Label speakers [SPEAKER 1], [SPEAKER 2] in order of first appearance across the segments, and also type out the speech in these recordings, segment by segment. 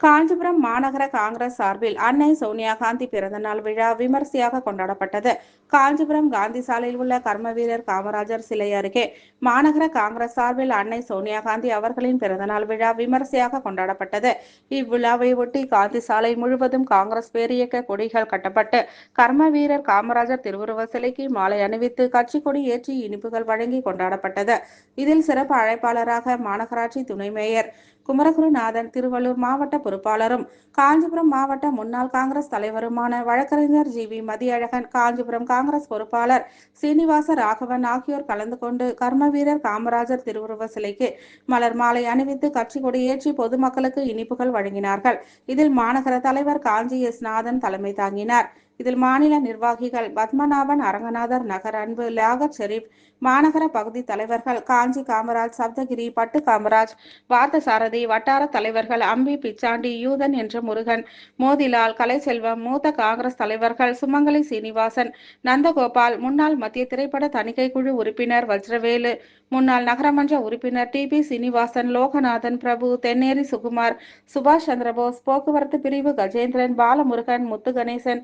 [SPEAKER 1] காஞ்சிபுரம் மாநகர காங்கிரஸ் சார்பில் அன்னை சோனியா காந்தி பிறந்தநாள் விழா விமர்சையாக கொண்டாடப்பட்டது. காஞ்சிபுரம் காந்தி சாலையில் உள்ள கர்மவீரர் காமராஜர் சிலை அருகே மாநகர காங்கிரஸ் சார்பில் அன்னை சோனியா காந்தி அவர்களின் பிறந்தநாள் விழா விமர்சையாக கொண்டாடப்பட்டது. இவ்விழாவை ஒட்டி காந்தி சாலை முழுவதும் காங்கிரஸ் பேரியக்க கொடிகள் கட்டப்பட்டு கர்மவீரர் காமராஜர் திருவுருவ சிலைக்கு மாலை அணிவித்து கட்சி கொடி ஏற்றி இனிப்புகள் வழங்கி கொண்டாடப்பட்டது. இதில் சிறப்பு அழைப்பாளராக மாநகராட்சி துணை மேயர் குமரகுருநாதன் திருவள்ளூர் மாவட்ட பொறுப்பாளரும் காஞ்சிபுரம் மாவட்ட முன்னாள் காங்கிரஸ் தலைவருமான வழக்கறிஞர் ஜி. வி. மதியழகன் காஞ்சிபுரம் காங்கிரஸ் பொறுப்பாளர் சீனிவாச ராகவன் ஆகியோர் கலந்து கொண்டு கர்ம வீரர் காமராஜர் திருவுருவ சிலைக்கு மலர் மாலை அணிவித்து கட்சி கொடியேற்றி பொதுமக்களுக்கு இனிப்புகள் வழங்கினார்கள். இதில் மாநகர தலைவர் காஞ்சி எஸ். நாதன் தலைமை தாங்கினார். இதில் மாநில நிர்வாகிகள் பத்மநாபன் அரங்கநாதர் நகர் அன்பு லியாகத் ஷெரீப் மாநகர பகுதி தலைவர்கள் காஞ்சி காமராஜ் சப்தகிரி பட்டு காமராஜ் பார்த்தசாரதி வட்டார தலைவர்கள் அம்பி பிச்சாண்டி யூதன் என்ற முருகன் மோதிலால் கலைசெல்வம் மூத்த காங்கிரஸ் தலைவர்கள் சுமங்கலி சீனிவாசன் நந்தகோபால் முன்னாள் மத்திய திரைப்பட தணிக்கை குழு உறுப்பினர் வஜ்ரவேலு முன்னாள் நகரமன்ற உறுப்பினர் டி பி சீனிவாசன் லோகநாதன் பிரபு தென்னேரி சுகுமார் சுபாஷ் சந்திரபோஸ் போக்குவரத்து பிரிவு கஜேந்திரன் பாலமுருகன் முத்து கணேசன்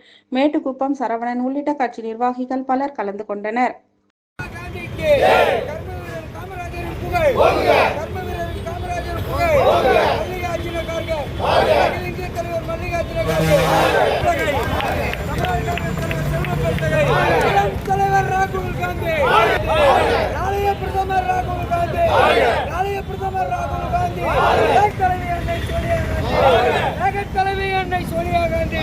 [SPEAKER 1] மேட்டுக்குப்பம் சரவணன் உள்ளிட்ட கட்சி நிர்வாகிகள் பலர் கலந்து கொண்டனர்.
[SPEAKER 2] தலைவர் ராகுல் காந்தி. நாளைய பிரதமர் ராகுல் காந்தி நாளைய பிரதமர் ராகுல் காந்தி தலைவி அன்னை சோனியா காந்தி தலைவி அன்னை Sonia Gandhi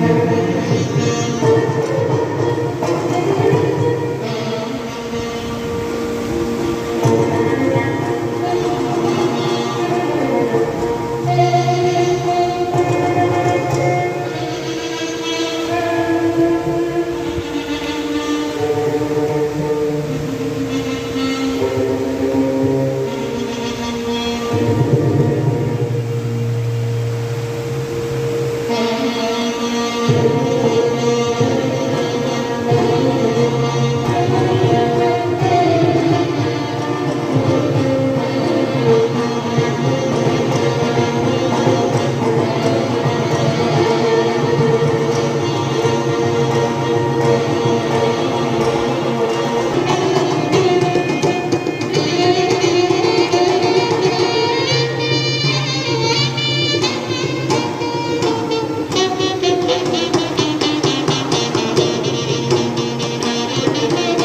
[SPEAKER 2] Thank you. Thank you.